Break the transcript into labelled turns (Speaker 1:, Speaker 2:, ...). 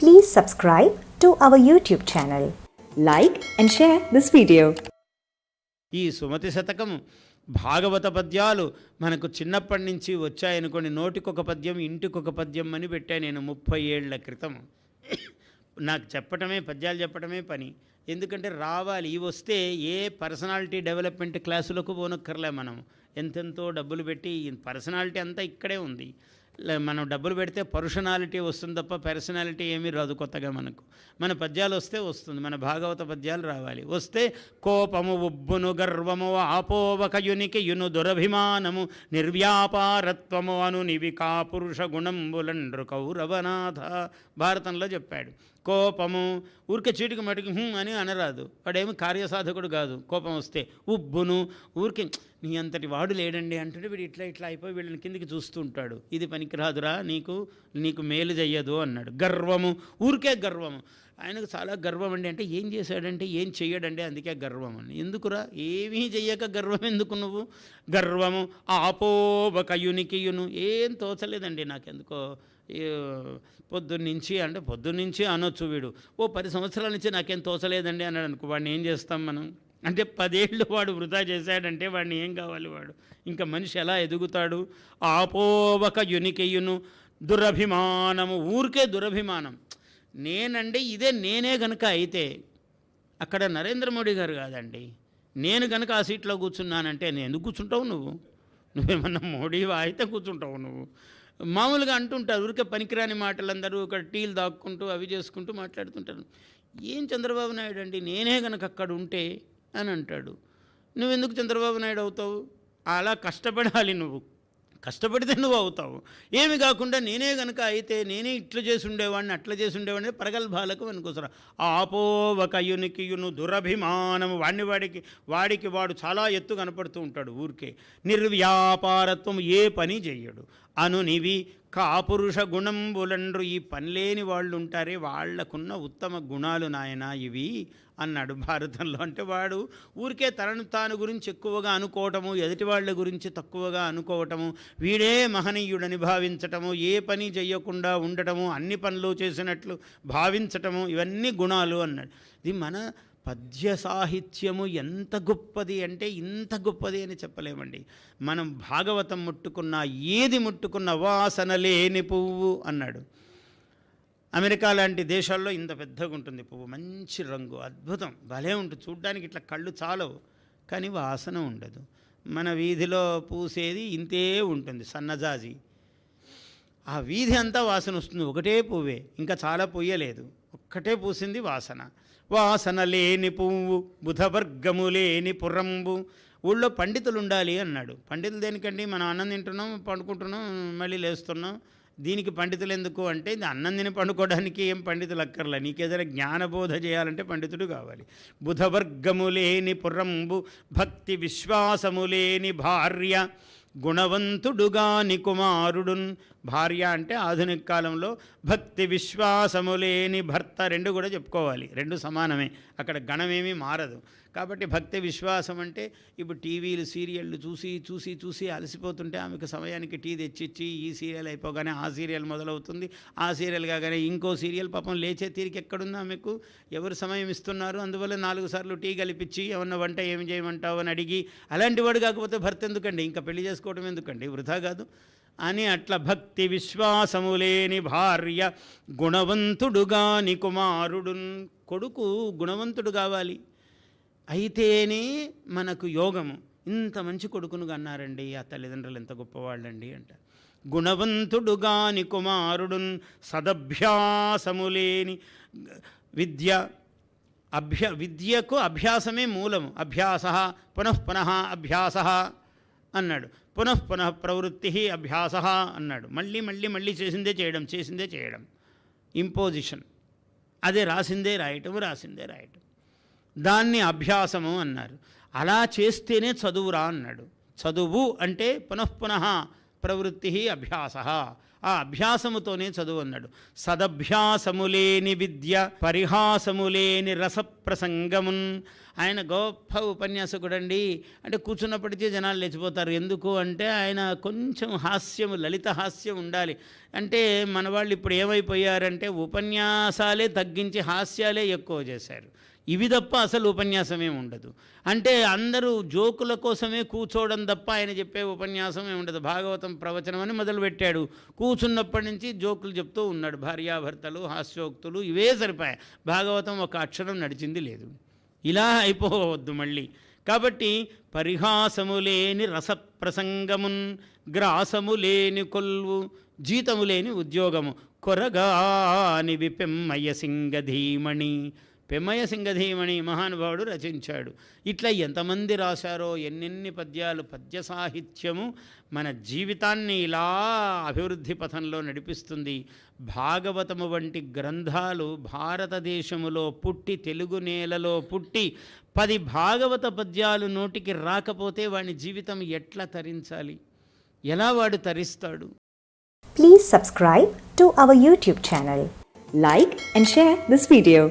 Speaker 1: Please subscribe to our YouTube channel. Like and share this video.
Speaker 2: ఈ సుమతి శతకం భాగవత పద్యాలు మనకు చిన్నప్పటి నుంచి వచ్చాయనుకోండి నోటికొక పద్యం ఇంటికొక పద్యం అని పెట్టాను నేను ముప్పై ఏళ్ళ క్రితం. నాకు చెప్పటమే పద్యాలు చెప్పటమే పని. ఎందుకంటే రావాలి ఇవి వస్తే ఏ పర్సనాలిటీ డెవలప్మెంట్ క్లాసులకు పోనక్కర్లే మనం. ఎంతెంతో డబ్బులు పెట్టి పర్సనాలిటీ అంతా ఇక్కడే ఉంది. మనం డబ్బులు పెడితే పర్సనాలిటీ వస్తుంది తప్ప పర్సనాలిటీ ఏమీ రాదు కొత్తగా మనకు. మన పద్యాలు వస్తే వస్తుంది మన భాగవత పద్యాలు రావాలి. వస్తే కోపము ఉబ్బును గర్వము ఆపోవకయునికి యును దురభిమానము నిర్వ్యాపారత్వము అను నివికా పురుష గుణంబులండ్రు కౌరవనాథ భారతంలో చెప్పాడు. కోపము ఊరికే చీటికి మటుకు అని అనరాదు. వాడేమి కార్యసాధకుడు కాదు. కోపం వస్తే ఉబ్బును ఊరికి నీ అంతటి వాడు లేడండి అంటుంటే వీడు ఇట్లా ఇట్లా అయిపోయి వీళ్ళని కిందికి చూస్తూ ఉంటాడు. ఇది పనికిరాదురా నీకు నీకు మేలు చెయ్యదు అన్నాడు. గర్వము ఊరికే గర్వము. ఆయనకు చాలా గర్వం అండి అంటే ఏం చేశాడంటే ఏం చెయ్యడండి అందుకే గర్వం అని ఎందుకురా? ఏమీ చెయ్యక గర్వం ఎందుకు నువ్వు? గర్వము ఆపోబకయునికియును ఏం తోచలేదండి నాకెందుకో. ఈ పొద్దున్నుంచి అంటే పొద్దున్నుంచి అనొచ్చు వీడు. ఓ పది సంవత్సరాల నుంచి నాకేం తోచలేదండి అన్నాడు అనుకో. వాడిని ఏం చేస్తాం మనం? అంటే పదేళ్ళు వాడు వృధా చేశాడంటే వాడిని ఏం కావాలి వాడు? ఇంకా మనిషి ఎలా ఎదుగుతాడు? ఆపోవక యునికెయును దురభిమానము. ఊరికే దురభిమానం. నేనండి ఇదే నేనే గనుక అయితే అక్కడ నరేంద్ర మోడీ గారు కాదండి. నేను కనుక ఆ సీట్లో కూర్చున్నానంటే నేను ఎందుకు కూర్చుంటావు నువ్వు? నువ్వేమన్నా మోడీవా అయితే కూర్చుంటావు నువ్వు? మామూలుగా అంటుంటారు ఊరికే పనికిరాని మాటలందరూ ఒక టీలు దాక్కుంటూ అవి చేసుకుంటూ మాట్లాడుతుంటారు. ఏం చంద్రబాబు నాయుడు అండి? నేనే కనుక అక్కడ ఉంటే అని అంటాడు. నువ్వెందుకు చంద్రబాబు నాయుడు అవుతావు? అలా కష్టపడాలి నువ్వు. కష్టపడితే నువ్వు అవుతావు. ఏమి కాకుండా నేనే గనుక అయితే నేనే ఇట్లా చేసి ఉండేవాడిని అట్లా చేసి ఉండేవాడిని ప్రగల్భాలకు అనుకోసరా ఆపోవకయునికియును దురభిమానము వాడిని వాడికి వాడికి వాడు చాలా ఎత్తు కనపడుతూ ఉంటాడు ఊరికే. నిర్వ్యాపారత్వం ఏ పని చెయ్యడు. అనునివి కాపురుష గుణంబులండ్రు ఈ పనిలేని వాళ్ళు ఉంటారే వాళ్ళకున్న ఉత్తమ గుణాలు నాయన ఇవి అన్నాడు భారతంలో. అంటే వాడు ఊరికే తనను తాను గురించి ఎక్కువగా అనుకోవటము ఎదుటి వాళ్ళ గురించి తక్కువగా అనుకోవటము వీడే మహనీయుడని భావించటము ఏ పని చెయ్యకుండా ఉండటము అన్ని పనులు చేసినట్లు భావించటము ఇవన్నీ గుణాలు అన్నాడు. ఇది మన పద్య సాహిత్యము ఎంత గొప్పది అంటే ఇంత గొప్పది అని చెప్పలేమండి. మనం భాగవతం ముట్టుకున్న ఏది ముట్టుకున్న వాసన లేని పువ్వు అన్నాడు. అమెరికా లాంటి దేశాల్లో ఇంత పెద్దగా ఉంటుంది పువ్వు. మంచి రంగు అద్భుతం భలే ఉంటుంది చూడ్డానికి ఇట్లా కళ్ళు చాలవు కానీ వాసన ఉండదు. మన వీధిలో పూసేది ఇంతే ఉంటుంది సన్నజాజి. ఆ వీధి అంతా వాసన వస్తుంది ఒకటే పువ్వే ఇంకా చాలా పొయ్యలేదు. ఒక్కటే పూసింది వాసన. వాసన లేని పువ్వు బుధవర్గము లేని పురంబు. ఊళ్ళో పండితులు ఉండాలి అన్నాడు. పండితులు దేనికండి? మనం అన్నం తింటున్నాం పండుకుంటున్నాం మళ్ళీ లేస్తున్నాం. దీనికి పండితులు ఎందుకు అంటే ఇది అన్నం తిని పండుకోవడానికి ఏం పండితులు అక్కర్లే. నీకేదైనా జ్ఞానబోధ చేయాలంటే పండితుడు కావాలి. బుధవర్గము లేని పురంబు భక్తి విశ్వాసము లేని భార్య గుణవంతుడుగాని కుమారుడున్ భార్య అంటే ఆధునిక కాలంలో భక్తి విశ్వాసము లేని భర్త రెండు కూడా చెప్పుకోవాలి. రెండు సమానమే. అక్కడ గణమేమీ మారదు. కాబట్టి భక్తి విశ్వాసం అంటే ఇప్పుడు టీవీలు సీరియళ్ళు చూసి చూసి చూసి అలసిపోతుంటే ఆమెకు సమయానికి టీ తెచ్చిచ్చి ఈ సీరియల్ అయిపోగానే ఆ సీరియల్ మొదలవుతుంది. ఆ సీరియల్ కాగానే ఇంకో సీరియల్ పాపం లేచే తీరిక ఎక్కడుంది ఆమెకు? ఎవరు సమయం ఇస్తున్నారు? అందువల్ల నాలుగు సార్లు టీ కలిపించి ఏమన్నా వంట ఏమి చేయమంటావు అని అడిగి అలాంటి వాడు కాకపోతే భర్త ఎందుకండి? ఇంకా పెళ్ళి చేసుకోవడం ఎందుకండి? వృధా కాదు. అని అట్లా భక్తి విశ్వాసము లేని భార్య గుణవంతుడుగాని కుమారుడు కొడుకు గుణవంతుడు కావాలి. అయితేనే మనకు యోగము. ఇంత మంచి కొడుకును అన్నారండి ఆ తల్లిదండ్రులు ఎంత గొప్పవాళ్ళండి అంట. గుణవంతుడుగాని కుమారుడున్ సదభ్యాసము లేని విద్య అభ్య విద్యకు అభ్యాసమే మూలము. అభ్యాస పునః పునః అభ్యాస అన్నాడు. పునః పునః ప్రవృత్తి అభ్యాస అన్నాడు. మళ్ళీ మళ్ళీ మళ్ళీ చేసిందే చేయడం చేసిందే చేయడం. ఇంపోజిషన్. అదే రాసిందే రాయటం రాసిందే రాయటం. దాన్ని అభ్యాసము అన్నారు. అలా చేస్తేనే చదువురా అన్నాడు. చదువు అంటే పునఃపున ప్రవృత్తి అభ్యాస. ఆ అభ్యాసముతోనే చదువు అన్నాడు సదభ్యాసము లేని విద్య పరిహాసము లేని రసప్రసంగమున్. ఆయన గొప్ప ఉపన్యాసకుడండి. అంటే కూర్చున్నప్పటికీ జనాలు లేచిపోతారు. ఎందుకు అంటే ఆయన కొంచెం హాస్యము లలిత హాస్యం ఉండాలి. అంటే మన వాళ్ళు ఇప్పుడు ఏమైపోయారంటే ఉపన్యాసాలే తగ్గించి హాస్యాలే ఎక్కువ చేశారు. ఇవి తప్ప అసలు ఉపన్యాసమే ఉండదు. అంటే అందరూ జోకుల కోసమే కూర్చోవడం తప్ప ఆయన చెప్పే ఉపన్యాసమే ఉండదు. భాగవతం ప్రవచనం అని మొదలుపెట్టాడు. కూర్చున్నప్పటి నుంచి జోకులు చెప్తూ ఉన్నాడు. భార్యాభర్తలు హాస్యోక్తులు ఇవే సరిపోయాయి భాగవతం ఒక అక్షరం నడిచింది లేదు. ఇలా అయిపోవద్దు మళ్ళీ. కాబట్టి పరిహాసము లేని రసప్రసంగమున్ గ్రాసము లేని కొల్వు జీతము లేని ఉద్యోగము. కొరగాని విపెమ్మయ్య సింగధీమణి. పెమ్మయ్య సింగధీమణి మహానుభావుడు రచించాడు. ఇట్లా ఎంతమంది రాశారో ఎన్నెన్ని పద్యాలు పద్య సాహిత్యము మన జీవితాన్ని ఇలా అభివృద్ధి పథంలో నడిపిస్తుంది. భాగవతము వంటి గ్రంథాలు భారతదేశములో పుట్టి తెలుగు నేలలో పుట్టి పది భాగవత పద్యాలు నోటికి రాకపోతే వాని జీవితం ఎట్లా తరించాలి? ఎలా వాడు తరిస్తాడు?
Speaker 1: Please subscribe to our YouTube channel like and share this video